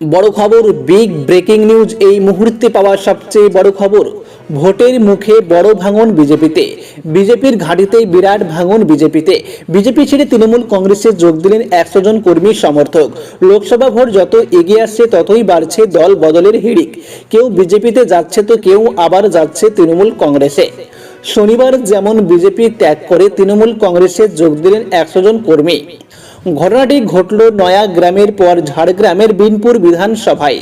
বড় খবর big breaking news এই মুহূর্তে পাওয়া সবচেয়ে বড় খবর। ভোটের মুখে বড় ভাঙন বিজেপিতে। বিজেপির ঘাঁটিতেই বিরাট ভাঙন বিজেপিতে। বিজেপি ছেড়ে তৃণমূল কংগ্রেসে যোগ দিলেন একশো জন কর্মী সমর্থক। লোকসভা ভোট যত এগিয়ে আসছে, ততই বাড়ছে দল বদলের হিড়িক। কেউ বিজেপিতে যাচ্ছে তো কেউ আবার যাচ্ছে তৃণমূল কংগ্রেসে। শনিবার যেমন বিজেপি ত্যাগ করে, তৃণমূল কংগ্রেসে যোগ দিলেন একশো জন কর্মী। ঘটনাটি ঘটল নয়া গ্রামের পর ঝাড়গ্রামের বিনপুর বিধানসভায়।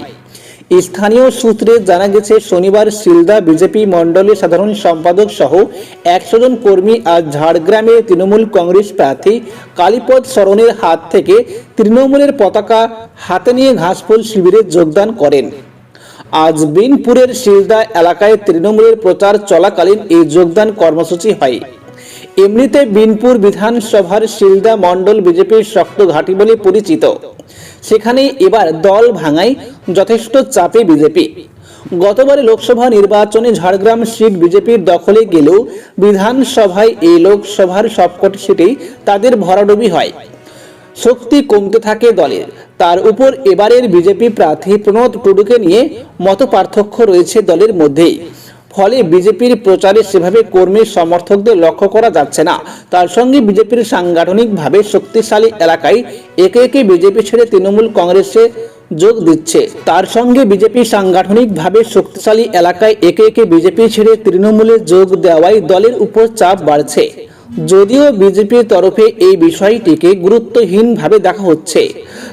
স্থানীয় সূত্রে জানা গেছে, শনিবার শিলদা বিজেপি মণ্ডলের সাধারণ সম্পাদক সহ একশো জন কর্মী আজ ঝাড়গ্রামে তৃণমূল কংগ্রেস প্রার্থী কালীপদ সরণের হাত থেকে তৃণমূলের পতাকা হাতে নিয়ে ঘাসফুল শিবিরে যোগদান করেন। আজ বিনপুরের শিলদা এলাকায় তৃণমূলের প্রচার চলাকালীন এই যোগদান কর্মসূচি হয়। এমনিতে বিনপুর বিধানসভার শিলদা মণ্ডল বিজেপির শক্ত ঘাঁটি বলে পরিচিত। সেখানে এবার দল ভাঙায় যথেষ্ট চাপে বিজেপি। গতবারে লোকসভা নির্বাচনে ঝাড়গ্রাম সিট বিজেপির দখলে গেলেও বিধানসভায় এই লোকসভার সবকটি সিটেই তাদের ভরাডুবি হয়। শক্তি কমতে থাকে দলের। তার উপর এবারের বিজেপি প্রার্থী প্রণব টুডুকে নিয়ে মত পার্থক্য রয়েছে দলের মধ্যেই। ফলে বিজেপির প্রচারে সেভাবে কর্মী সমর্থকদের লক্ষ্য করা যাচ্ছে না। তার সঙ্গে বিজেপির সাংগঠনিকভাবে শক্তিশালী এলাকায় একে একে বিজেপি ছেড়ে তৃণমূল কংগ্রেসে যোগ দিচ্ছে। তার সঙ্গে বিজেপি সাংগঠনিকভাবে শক্তিশালী এলাকায় একে একে বিজেপি ছেড়ে তৃণমূলে যোগ দেওয়ায় দলের উপর চাপ বাড়ছে। যদিও বিজেপির তরফে এই বিষয়টিকে গুরুত্বহীনভাবে দেখা হচ্ছে।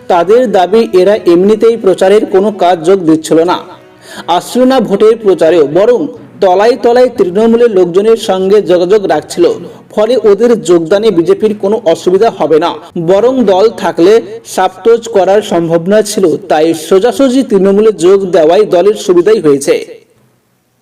তাদের দাবি, এরা এমনিতেই প্রচারের কোনো কাজ যোগ দিচ্ছিল না। আসছিল না ভোটের প্রচারেও, বরং তলায় তলায় তৃণমূলের লোকজনের সঙ্গে যোগাযোগ রাখছিল। ফলে ওদের যোগদানে বিজেপির কোনো অসুবিধা হবে না। বরং দল থাকলে সাপতোজ করার সম্ভাবনা ছিল, তাই সোজাসুজি তৃণমূলে যোগ দেওয়াই দলের সুবিধাই হয়েছে।